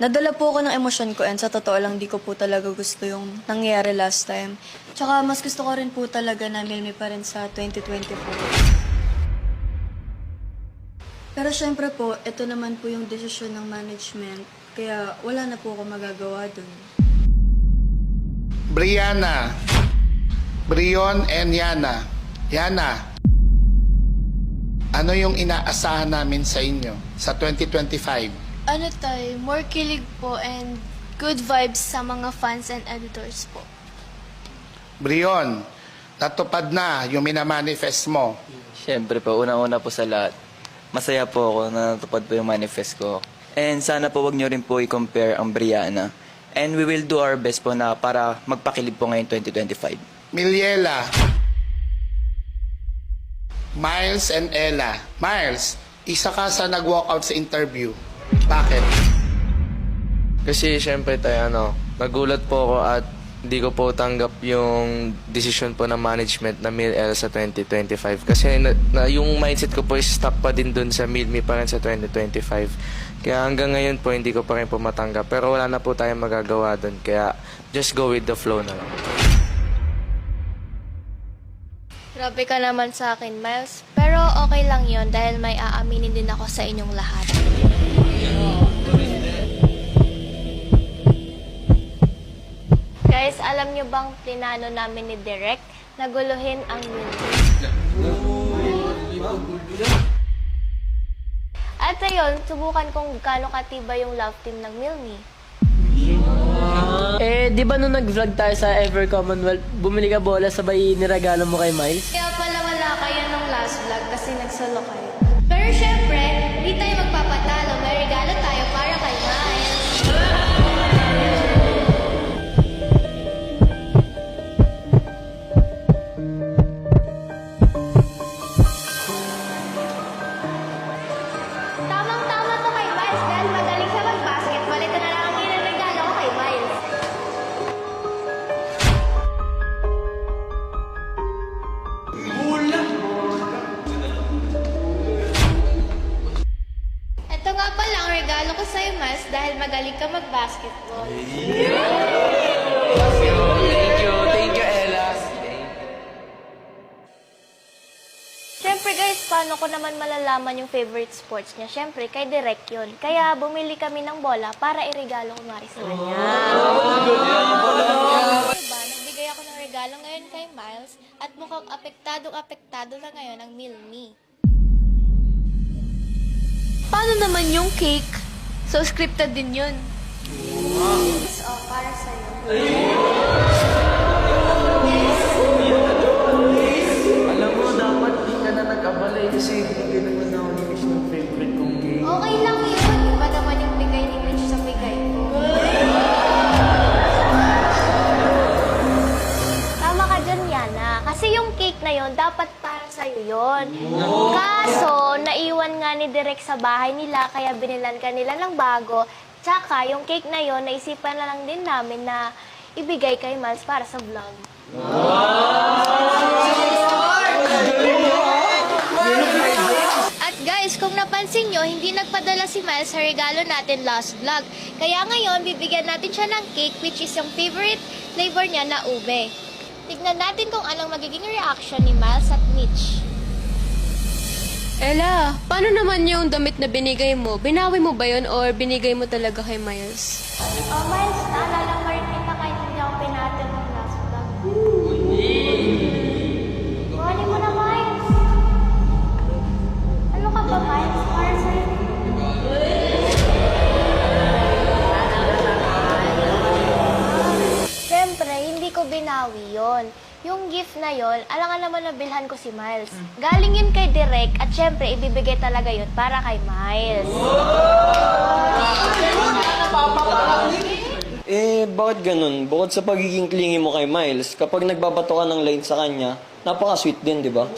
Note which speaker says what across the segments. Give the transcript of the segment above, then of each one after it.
Speaker 1: Nadala po ako ng emosyon ko and sa totoo lang di ko po talaga gusto yung nangyari last time. Tsaka mas gusto ko rin po talaga na Milmi pa rin sa 2024. Pero syempre po, ito naman po yung desisyon ng management. Kaya wala na po ako magagawa dun.
Speaker 2: Brianna, Brion and Yana. Yana, ano yung inaasahan namin sa inyo sa 2025?
Speaker 3: Ano tay, more kilig po and good vibes sa mga fans and editors po.
Speaker 2: Brion, natupad na yung minamanifest mo.
Speaker 4: Siyempre po, unang-una po sa lahat. Masaya po ako na natupad po yung manifest ko. And sana po wag nyo rin po i-compare ang Brianna. And we will do our best po na para magpakilib po ngayon 2025.
Speaker 2: Miliela, Miles and Ella. Miles, isa ka sa nag-walkout sa interview. Bakit?
Speaker 5: Kasi syempre tayo ano, nagulat po ako at hindi ko po tanggap yung decision po ng management na MilL sa 2025. Kasi na, na- yung mindset ko po is stuck pa din dun sa MilMe pa rin sa 2025. Kaya hanggang ngayon po hindi ko pa rin po matanggap. Pero wala na po tayong magagawa dun. Kaya just go with the flow na lang.
Speaker 3: Grabe ka naman sa akin, Miles. Pero okay lang yon dahil may aaminin din ako sa inyong lahat. Guys, alam nyo bang plinano namin ni Derek na guluhin ang music? At ayun, subukan kung gaano katiba yung love team ng Milmi.
Speaker 6: Eh, di ba nung nag-vlog tayo sa Ever Commonwealth, bumili ka bola sabay niregalo mo kay Miles?
Speaker 3: Kaya pala wala kayo nung last vlog kasi nagsolo kayo. Pero syempre, di tayo magpapatalo. Magaling ka mag-basketball.
Speaker 4: Thank you, thank you, Ella.
Speaker 3: Siyempre guys, paano ko naman malalaman yung favorite sports niya? Siyempre, kay Direk yun. Kaya bumili kami ng bola para iregalo ko mari sa kanya. Diba, nagbigay ako ng regalo ngayon kay Miles at mukhang apektadong-apektado na ngayon ang Milmi.
Speaker 7: Paano naman yung cake? So, scripted din yun.
Speaker 3: So, para sa'yo.
Speaker 4: Alam mo, dapat di ka na nag-abalay kasi hindi naman
Speaker 3: Direk sa bahay nila, kaya binilan ka nila ng bago. Tsaka, yung cake na yon naisipan na lang din namin na ibigay kay Miles para sa vlog. At guys, kung napansin nyo, hindi nagpadala si Miles sa regalo natin last vlog. Kaya ngayon, bibigyan natin siya ng cake which is yung favorite flavor niya na ube. Tignan natin kung anong magiging reaction ni Miles at Mitch.
Speaker 7: Ella, paano naman yung damit na binigay mo? Binawi mo ba yun or binigay mo talaga kay Miles?
Speaker 3: Oh, Miles, naalala mo Yung gift na yon, alangan naman na bilhan ko si Miles. Galing yun kay Direk at syempre, ibibigay talaga yun para kay Miles.
Speaker 8: Eh, bakit ganun? Bukod sa pagiging clingy mo kay Miles, kapag nagbabato ka ng line sa kanya, napaka-sweet din, di ba?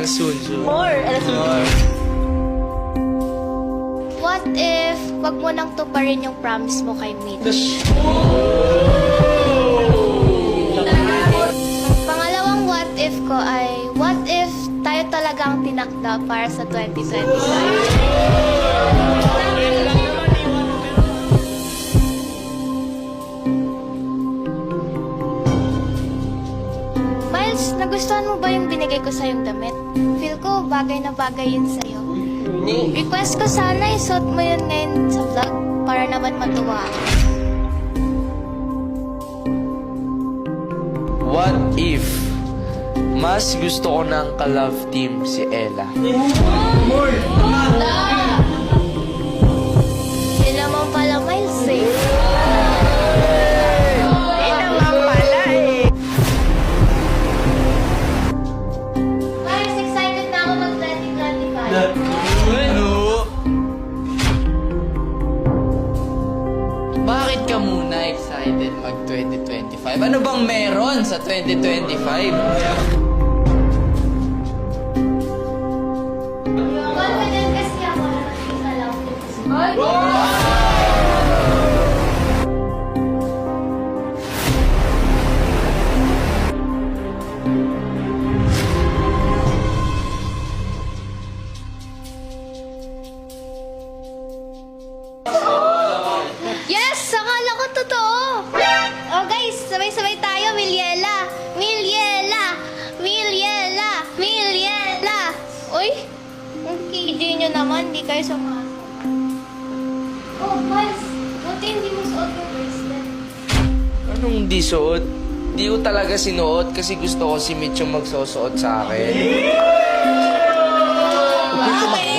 Speaker 5: Lang, soon, soon.
Speaker 3: What if wag mo nang tuparin yung promise mo kay Mitch? Pangalawang what if ko ay, what if tayo talagang tinakda para sa 2025? Nagustuhan mo ba yung binigay ko sa yung damit? Feel ko bagay na bagay yun sa'yo. Request ko sana isuot mo yun ngayon sa vlog para naman matuwa ako.
Speaker 5: What if mas gusto ko ng ka-love team si Ella?
Speaker 3: Yun
Speaker 6: 2025?
Speaker 3: Di kayo sumasama. Oh, Miles! Buti hindi mo suot yung bracelet.
Speaker 5: Anong di suot? Di ko talaga sinuot kasi gusto ko si Mitch yung magsusuot sa akin.
Speaker 3: Well,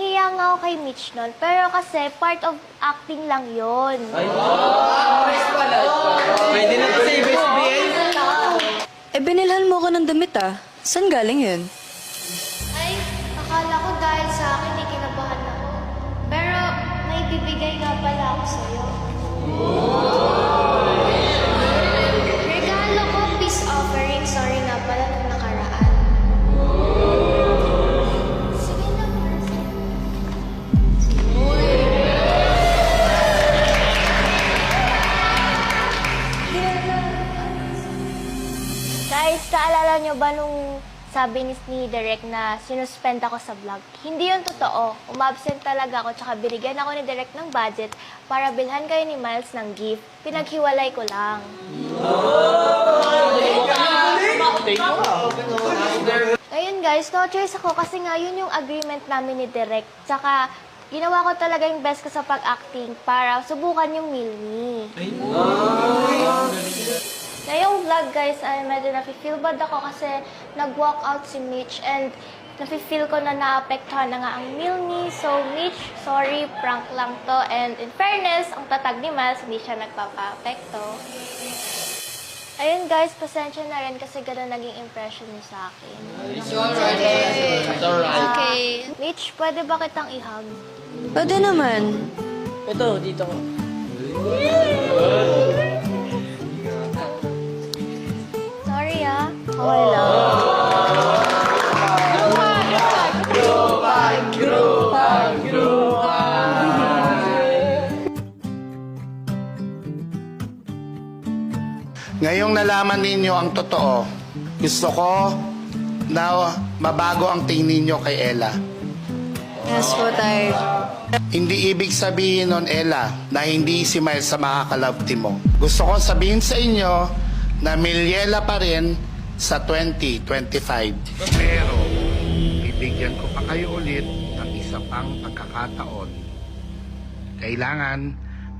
Speaker 3: nahihiya nga ako kay Mitch nun. Pero kasi, part of acting lang yon.
Speaker 6: Pwede na to sa ABS-CBN?
Speaker 1: Eh, binilhan mo ko ng damit ah. Saan galing yun?
Speaker 3: Ay, akala ko dahil sa akin, hindi kinabahan ako. Pero, may bibigay nga pala ako sa'yo. Guys, kaalala nyo ba nung sabi ni, ni Direk na sinuspend ako sa vlog? Hindi yun totoo. Umabsent talaga ako tsaka binigyan ako ni Direk ng budget para bilhan kayo ni Miles ng gift. Pinaghiwalay ko lang. Ayun guys, no choice ako kasi nga yun yung agreement namin ni Direk. Tsaka ginawa ko talaga yung best ko sa pag-acting para subukan yung Milmi. Ngayong vlog guys ay medyo nafe-feel bad ako kasi nag-walk out si Mitch and nafe-feel ko na naapektuhan na nga ang meal ni. So Mitch, sorry, prank lang to. And in fairness, ang tatag ni Miles, hindi siya nagpapa-apekto. Ayun guys, pasensya na rin kasi gano'n naging impression niyo sa akin. Okay. Mitch, pwede ba kitang i-hug?
Speaker 1: Pwede naman.
Speaker 6: Ito, dito ko.
Speaker 3: Sorry ah. Okay lang.
Speaker 2: Ngayong nalaman ninyo ang totoo, gusto ko na mabago ang tingin ninyo kay Ella.
Speaker 1: Yes po, tay.
Speaker 2: Hindi ibig sabihin nun, Ella, na hindi si Miles sa makakalove team mo. Gusto ko sabihin sa inyo na Miliela pa rin sa 2025. Pero, bibigyan ko pa kayo ulit ng isa pang pagkakataon. Kailangan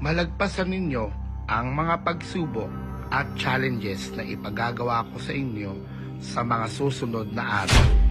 Speaker 2: malagpasan ninyo ang mga pagsubok at challenges na ipagagawa ko sa inyo sa mga susunod na araw.